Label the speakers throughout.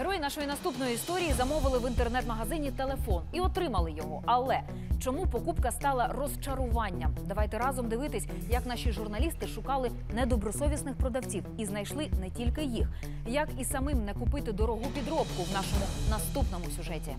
Speaker 1: Герої нашої наступної історії замовили в інтернет-магазині телефон і отримали його. Але чому покупка стала розчаруванням? Давайте разом дивитись, як наші журналісти шукали недобросовісних продавців і знайшли не тільки їх, як і самим не купити дорогу підробку в нашому наступному сюжеті.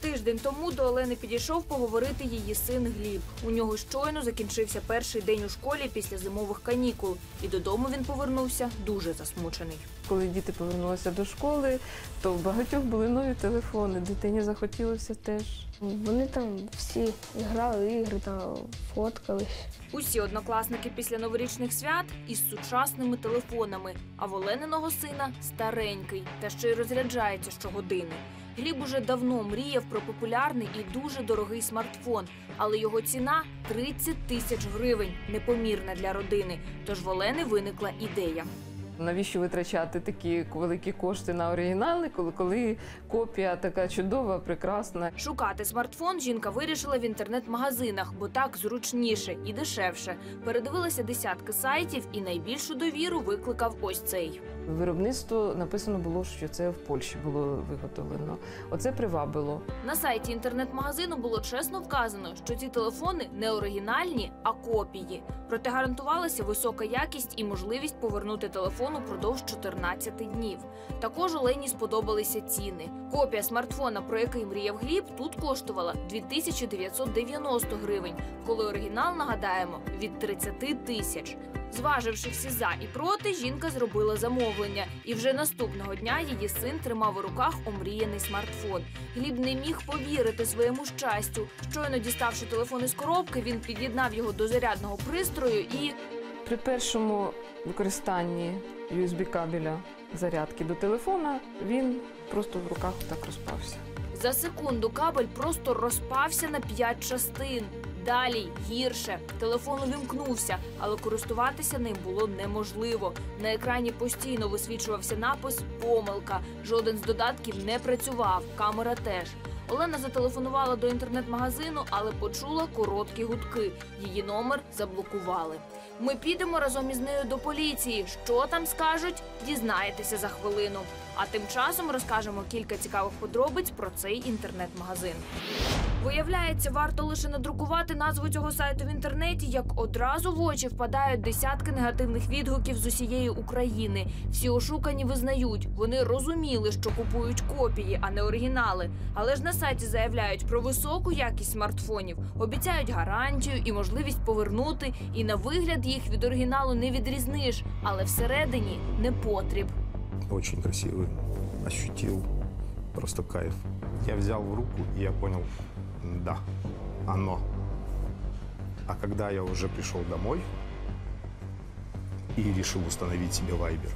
Speaker 2: Тиждень тому до Олени підійшов поговорити її син Гліб. У нього щойно закінчився перший день у школі після зимових канікул, і додому він повернувся дуже засмучений.
Speaker 3: Коли діти повернулися до школи, то в багатьох були нові телефони. Дитині захотілося теж.
Speaker 4: Вони там всі грали ігри, там фоткались.
Speaker 2: Усі однокласники після новорічних свят із сучасними телефонами, а в Олениного сина старенький та ще й розряджається щогодини. Гліб уже давно мріяв про популярний і дуже дорогий смартфон, але його ціна 30 тисяч гривень, непомірна для родини. Тож в Олени виникла ідея.
Speaker 3: Навіщо витрачати такі великі кошти на оригінали, коли, коли копія така чудова, прекрасна.
Speaker 2: Шукати смартфон жінка вирішила в інтернет-магазинах, бо так зручніше і дешевше. Передивилася десятки сайтів і найбільшу довіру викликав ось цей.
Speaker 3: Виробництво написано було, що це в Польщі було виготовлено. Оце привабило.
Speaker 2: На сайті інтернет-магазину було чесно вказано, що ці телефони не оригінальні, а копії. Проте гарантувалася висока якість і можливість повернути телефон упродовж 14 днів. Також Олені сподобалися ціни. Копія смартфона, про який мріяв Гліб, тут коштувала 2990 гривень, коли оригінал нагадаємо від 30 тисяч. Зваживши всі за і проти, жінка зробила замовлення, і вже наступного дня її син тримав у руках омріяний смартфон. Гліб не міг повірити своєму щастю. Щойно діставши телефон із коробки, він під'єднав його до зарядного пристрою і
Speaker 3: При першому використанні USB-кабеля зарядки до телефона він просто в руках так розпався.
Speaker 2: за секунду кабель просто розпався на п'ять частин. Далі гірше. Телефон увімкнувся, але користуватися ним було неможливо. На екрані постійно висвічувався напис Помилка. Жоден з додатків не працював, камера теж. Олена зателефонувала до інтернет-магазину, але почула короткі гудки. Її номер заблокували. Ми підемо разом із нею до поліції. Що там скажуть, дізнаєтеся за хвилину. А тим часом розкажемо кілька цікавих подробиць про цей інтернет-магазин. Виявляється, варто лише надрукувати назву цього сайту в інтернеті, як одразу в очі впадають десятки негативних відгуків з усієї України. Всі ошукані визнають, вони розуміли, що купують копії, а не оригінали. Але ж на сайті заявляють про високу якість смартфонів, обіцяють гарантію і можливість повернути. І на вигляд їх від оригіналу не відрізниш, але всередині не потріб.
Speaker 5: Очень красивый. Ощутил просто кайф. Я взял в руку, и я понял, да, оно. А когда я уже пришел домой и решил установить себе вайбер,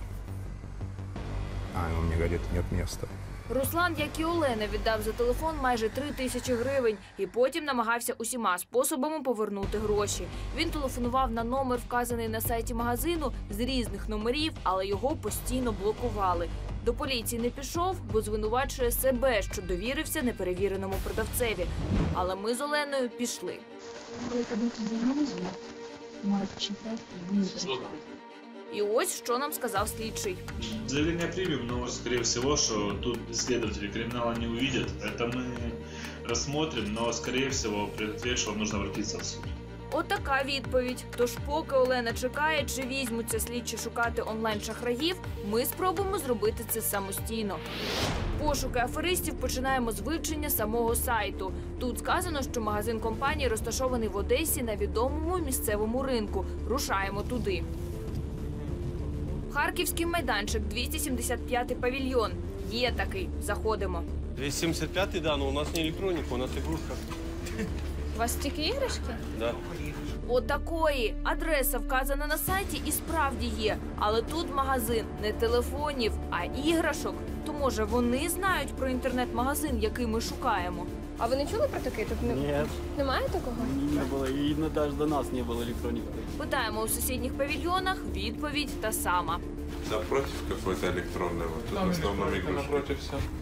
Speaker 5: а он мне говорит, нет места.
Speaker 2: Руслан, як і Олена, віддав за телефон майже три тисячі гривень і потім намагався усіма способами повернути гроші. Він телефонував на номер, вказаний на сайті магазину з різних номерів, але його постійно блокували. До поліції не пішов, бо звинувачує себе, що довірився неперевіреному продавцеві. Але ми з Оленою пішли. І ось що нам сказав слідчий.
Speaker 6: Заявление примем, но, скорее всего, что тут следователи криминала не увидят. Это мы рассмотрим, но, скорее всего, ответ, вам нужно обратиться в суд.
Speaker 2: Отака відповідь. Тож, поки Олена чекає, чи візьмуться слідчі шукати онлайн-шахраїв, ми спробуємо зробити це самостійно. Пошуки аферистів починаємо з вивчення самого сайту. Тут сказано, що магазин компанії розташований в Одесі на відомому місцевому ринку. Рушаємо туди. Харківський майданчик, 275 павільйон. Є такий. Заходимо.
Speaker 7: 275 да, но у нас не электроника, у нас игрушка.
Speaker 4: У вас тільки іграшки?
Speaker 7: Да.
Speaker 2: Отакої адреса вказана на сайті і справді є. Але тут магазин не телефонів, а іграшок. То може вони знають про інтернет-магазин, який ми шукаємо.
Speaker 4: А ви не чули про такий? Тут не...
Speaker 8: Нет,
Speaker 4: немає такого?
Speaker 8: не было. И на- даже до нас не было электроники.
Speaker 2: Питаємо у сусідніх павільйонах. Відповідь та сама.
Speaker 9: Напротив какой-то электронной, вот тут в основном игрушки.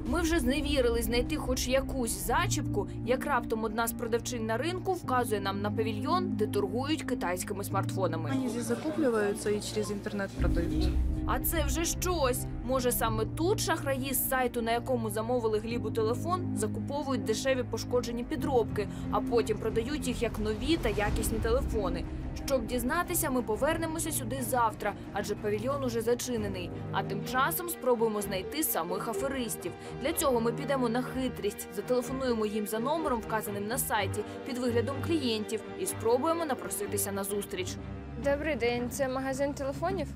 Speaker 2: Ми вже зневірили знайти хоч якусь зачіпку, як раптом одна з продавчин на ринку вказує нам на павільйон, де торгують китайськими смартфонами.
Speaker 10: Они здесь закупливаются и через интернет продают.
Speaker 2: А це вже щось. Може, саме тут шахраї з сайту, на якому замовили глібу телефон, закуповують дешеві пошкоджені підробки, а потім продають їх як нові та якісні телефони. Щоб дізнатися, ми повернемося сюди завтра, адже павільйон уже зачинений. А тим часом спробуємо знайти самих аферистів. Для цього ми підемо на хитрість, зателефонуємо їм за номером, вказаним на сайті, під виглядом клієнтів, і спробуємо напроситися на зустріч.
Speaker 4: Добрий день, це магазин телефонів?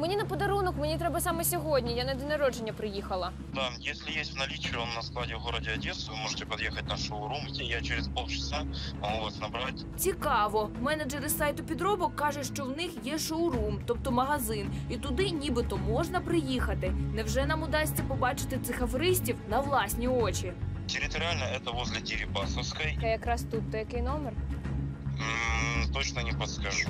Speaker 4: Мені на подарунок, мені треба саме сьогодні. Я на день народження приїхала.
Speaker 10: Да, если есть в наличии, он на складе в городе Одессу, вы можете подъехать на шоурум, и я через полчаса могу вас набрать.
Speaker 2: Цікаво. Менеджери сайту підробок кажуть, що в них є шоурум, тобто магазин, і туди нібито можна приїхати. Невже нам удасться побачити цих аферистів на власні очі?
Speaker 10: Территориально это возле Дерибасовской.
Speaker 4: Я якраз тут, то який номер?
Speaker 10: М, точно не подскажу.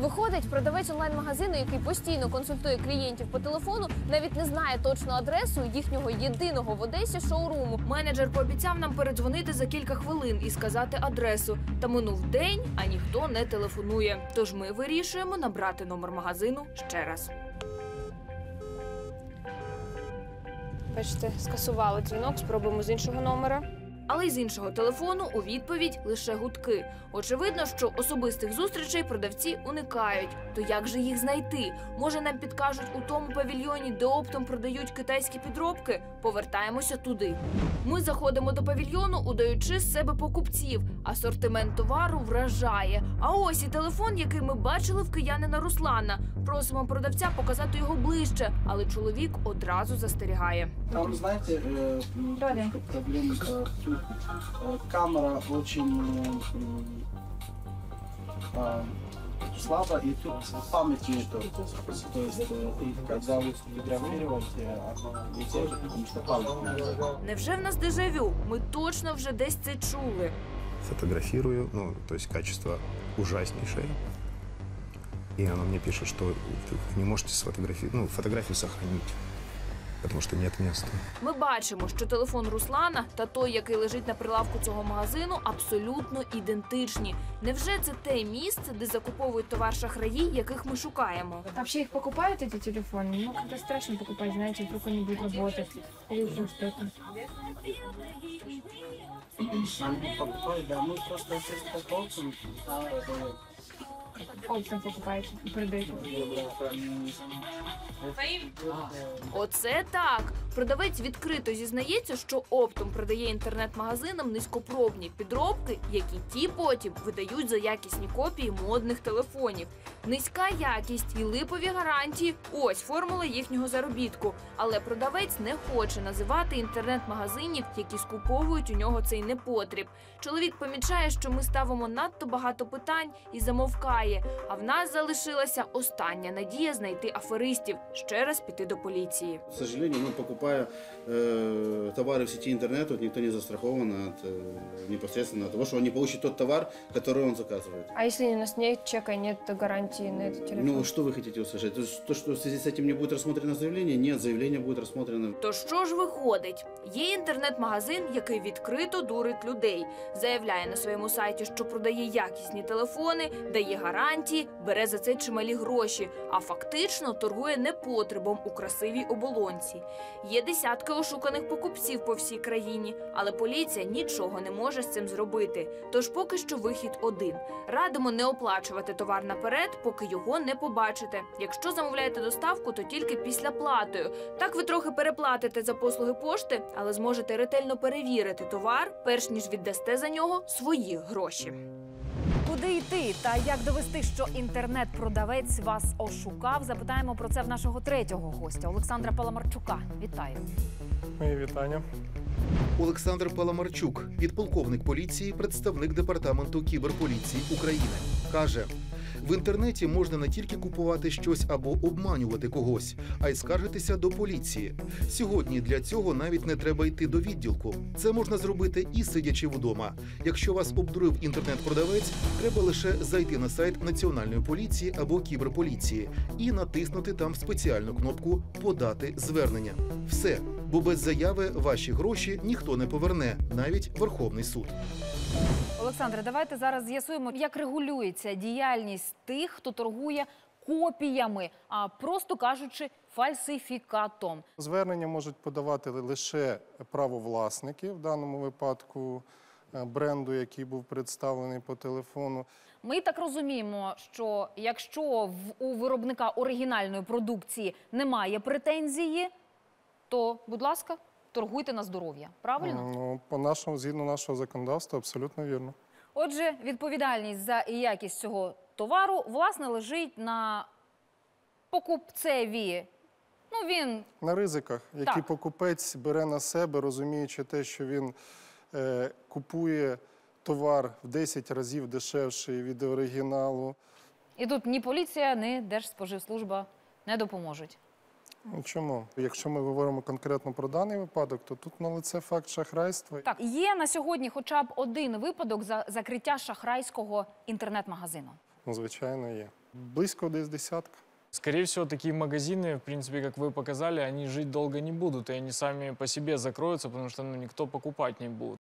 Speaker 4: Виходить, продавець онлайн-магазину, який постійно консультує клієнтів по телефону, навіть не знає точну адресу їхнього єдиного в Одесі шоуруму.
Speaker 2: Менеджер пообіцяв нам передзвонити за кілька хвилин і сказати адресу. Та минув день, а ніхто не телефонує. Тож ми вирішуємо набрати номер магазину ще раз.
Speaker 4: Бачите, скасували дзвінок, спробуємо з іншого номера
Speaker 2: Але й з іншого телефону у відповідь лише гудки. Очевидно, що особистих зустрічей продавці уникають. То як же їх знайти? Може, нам підкажуть у тому павільйоні, де оптом продають китайські підробки? Повертаємося туди. Ми заходимо до павільйону, удаючи з себе покупців. Асортимент товару вражає. А ось і телефон, який ми бачили в киянина Руслана. Просимо продавця показати його ближче, але чоловік одразу застерігає.
Speaker 11: Там, знаете, э, м,
Speaker 4: Далее.
Speaker 11: проблема э, тут э, Камера очень а, слабо, и тут памяти нету. То есть, э, и когда вы фотографируете, она не держит, потому что память нет.
Speaker 2: Невже в нас дежавю? Ми точно вже десь це чули.
Speaker 5: Фотографирую, ну, то есть качество ужаснейшее. И она мне пишет, что вы не можете сфотографировать, ну, фотографию сохранить, потому что нет места.
Speaker 2: Ми бачимо, що телефон Руслана та той, який лежить на прилавку цього магазину, абсолютно ідентичні. Невже це те місце, де закуповують товар шахраї, яких ми шукаємо?
Speaker 4: Вообще их покупают, эти телефоны? Ну, как-то страшно покупать, знаете, вдруг они будут работать. Или еще что-то.
Speaker 11: Они покупают, да, мы просто здесь покупаем,
Speaker 4: Оптом покупаете и продаете.
Speaker 2: Оце так. Продавець відкрито зізнається, що оптом продає інтернет-магазинам низькопробні підробки, які ті потім видають за якісні копії модних телефонів. Низька якість і липові гарантії ось формула їхнього заробітку. Але продавець не хоче називати інтернет-магазинів, які скуповують у нього цей непотріб. Чоловік помічає, що ми ставимо надто багато питань і замовкає А в нас залишилася остання надія знайти аферистів, ще раз піти до поліції.
Speaker 12: К сожалению, ну, покупая э, товары в сети интернет, вот никто не застрахован от, э, непосредственно от того, что он не получит тот товар, который он заказывает.
Speaker 4: А если у нас нет чека, нет гарантии на этот телефон?
Speaker 12: Ну, что вы хотите услышать? То, что- то, что в связи с этим не будет рассмотрено заявление? Нет, заявление будет рассмотрено.
Speaker 2: То що ж виходить? Є інтернет-магазин, який відкрито дурить людей. Заявляє на своєму сайті, що продає якісні телефони, дає гарантії, бере за це чималі гроші, а фактично торгує непотребом у красивій оболонці. Є десятки ошуканих покупців по всій країні, але поліція нічого не може з цим зробити. Тож поки що вихід один. Радимо не оплачувати товар наперед, поки його не побачите. Якщо замовляєте доставку, то тільки після платою. Так ви трохи переплатите за послуги пошти, але зможете ретельно перевірити товар, перш ніж віддасте за нього свої гроші.
Speaker 1: Куди йти та як довести, що інтернет-продавець вас ошукав? Запитаємо про це в нашого третього гостя Олександра Паламарчука. Вітаю.
Speaker 13: Мої вітання.
Speaker 14: Олександр Паламарчук, підполковник поліції, представник департаменту кіберполіції України, каже: в інтернеті можна не тільки купувати щось або обманювати когось, а й скаржитися до поліції. Сьогодні для цього навіть не треба йти до відділку. Це можна зробити і сидячи вдома. Якщо вас обдурив інтернет-продавець, треба лише зайти на сайт національної поліції або кіберполіції і натиснути там спеціальну кнопку Подати звернення. Все, бо без заяви ваші гроші ніхто не поверне, навіть Верховний суд.
Speaker 1: Олександре, давайте зараз з'ясуємо, як регулюється діяльність тих, хто торгує копіями, а просто кажучи, фальсифікатом.
Speaker 13: Звернення можуть подавати лише правовласники, в даному випадку е, бренду, який був представлений по телефону.
Speaker 1: Ми так розуміємо, що якщо в, у виробника оригінальної продукції немає претензії, то, будь ласка, торгуйте на здоров'я. Правильно?
Speaker 13: Ну, по нашому, згідно нашого законодавства, абсолютно вірно.
Speaker 1: Отже, відповідальність за якість цього товару власне лежить на покупцеві. Ну він
Speaker 13: На ризиках, які
Speaker 1: Так.
Speaker 13: покупець бере на себе, розуміючи те, що він е, купує товар в 10 разів дешевший від оригіналу.
Speaker 1: і тут ні поліція, ні Держспоживслужба не допоможуть.
Speaker 13: Ну, Чому? Якщо ми говоримо конкретно про даний випадок, то тут на лице факт шахрайства.
Speaker 1: Так, є на сьогодні хоча б один випадок за закриття шахрайського інтернет-магазину.
Speaker 13: Ну, звичайно, є. Близько десь десятка.
Speaker 15: Скорее всего, такие магазины, в принципе, как вы показали, они жить долго не будут, и они сами по себе закроются, потому что ну, никто покупать не будет.